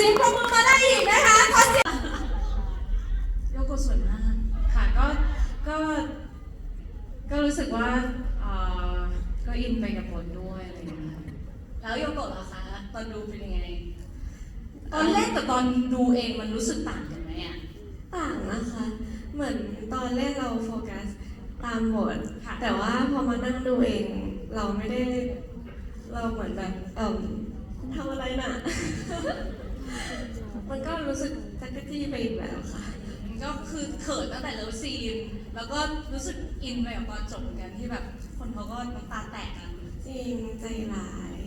สียงปรบมือมาได้อีกนะคะขอเสียงโยโกสวยมากค่ะก็ก็ก็รู้สึกว่าเอ่อก็อินไปกับบทด้วยอะไรอย่างเงี้ยค่ะแล้วโยโกะล่ะคะตอนดูเป็นยังไง ตอนแรกกับตอนดูเองมันรู้สึกต่างกันไหมอะ ต่างนะคะ เหมือนตอนแรกเราโฟกัสตามบท ค่ะ แต่ว่าพอมานั่งดูเอง เราไม่ได้ เราเหมือนแบบเอ่มทำอะไรน่ะ มันก็รู้สึกจักรจี้ไปอีกแบบค่ะก็คือเขินตั้งแต่เลิฟซีน แล้วก็รู้สึกอินไปกับตอนจบเหมือนกันที่แบบคนเขาก็น้ำตาแตกกัน จริงใจร้าย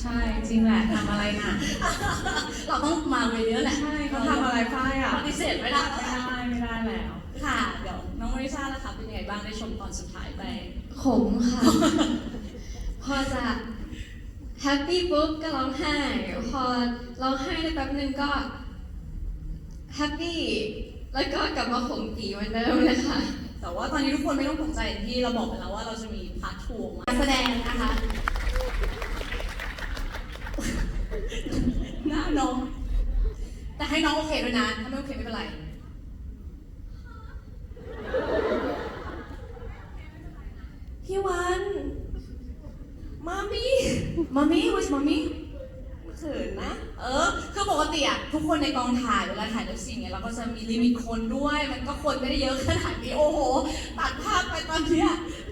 ใช่จริงแหละทำอะไรน่ะ เราต้องมาเวเยอะแหละใช่เขาทำอะไรป้ายอะปฏิเสธไม่ได้ไม่ได้ไม่ได้แล้ว ค่ะ เดี๋ยวน้องมาริซ่าล่ะคะเป็นยังไงบ้างได้ชมตอนสุดท้ายไปขมค่ะ พอจะ แฮปปี้ปุ๊บก็ร้องไห้ พอร้องไห้ได้แป๊บนึงก็แฮปปี้แล้วก็กลับมาขมปีเหมือนเดิมเลยค่ะ แต่ว่าตอนนี้ทุกคนไม่ต้องตกใจที่เราบอกไปแล้วว่าเราจะมีพาร์ททูมาแสดงนะคะหน้าน้อง แต่ให้น้องโอเคด้วยนะ ถ้าไม่โอเคไม่เป็นไร พี่วัน มามี่ มามี่ where's มามี่เขินนะ เออ คือปกติอะทุกคนในกองถ่ายเวลาถ่ายเลิฟซีนเนี่ยเราก็จะมีลิมิตคนด้วย มันก็คนไม่ได้เยอะขนาดนี้ โอ้โห ตัดภาพไปตอนเนี้ย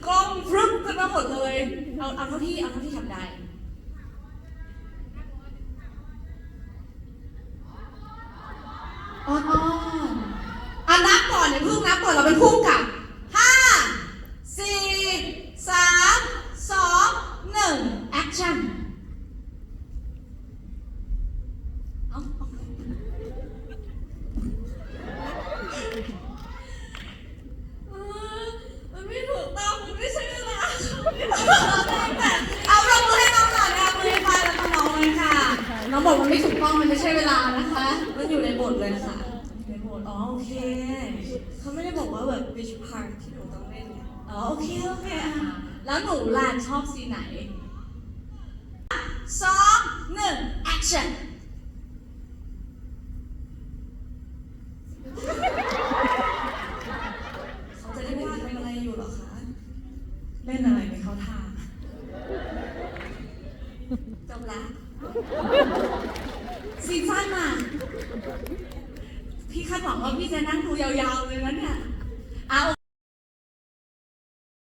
กล้องพรึบขึ้นมาหมดเลย เอาเอาเท่าที่เอาเท่าที่ทำได้อ่อนๆอะนับก่อนอย่าเพิ่งนับก่อนเราเป็นคู่กับห้าสี่สามสองหนึ่งแอคชั่นเอาเอาเออมันไม่ถูกต้องมันไม่ใช่เวลาเอาเรามือให้น้องหน่อยนะมือให้ไปแล้วก็น้องเลยค่ะ น้องบอกมันไม่ถูกต้องมันไม่ ใช่เวลานะคะ มันอยู่ในบทเลยค่ะ ในบทอ๋อโอเค เขาไม่ได้บอกว่าแบบ which part ที่หนูต้องเล่นไงอ๋อโอเคโอเคอะแล้วหนูล่ะชอบซีนไหนสองหนึ่ง action เขาจะได้ไม่ทำอะไรอยู่เหรอคะ เล่นอะไรไม่เข้าท่า จบละ ซีซั่นอะ พี่คาดหวังว่าพี่จะนั่งดูยาวๆเลยนะเนี่ยเอา